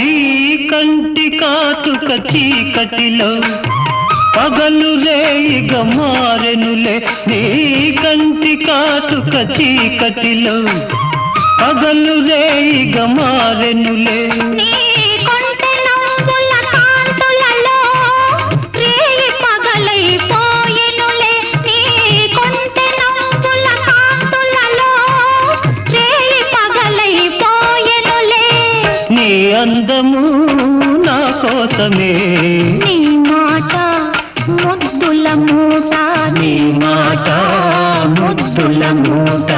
ఈ కంటి కాటుక చీకటిలో పగలు రేయిగ మారెనులే. నీ కంటి కాటుక చీకటిలో పగలు రేయిగ మారెనులే. అందము నా కోసమే. నీ మాట ముద్దుల మూట. నీ మాట ముద్దుల మూట.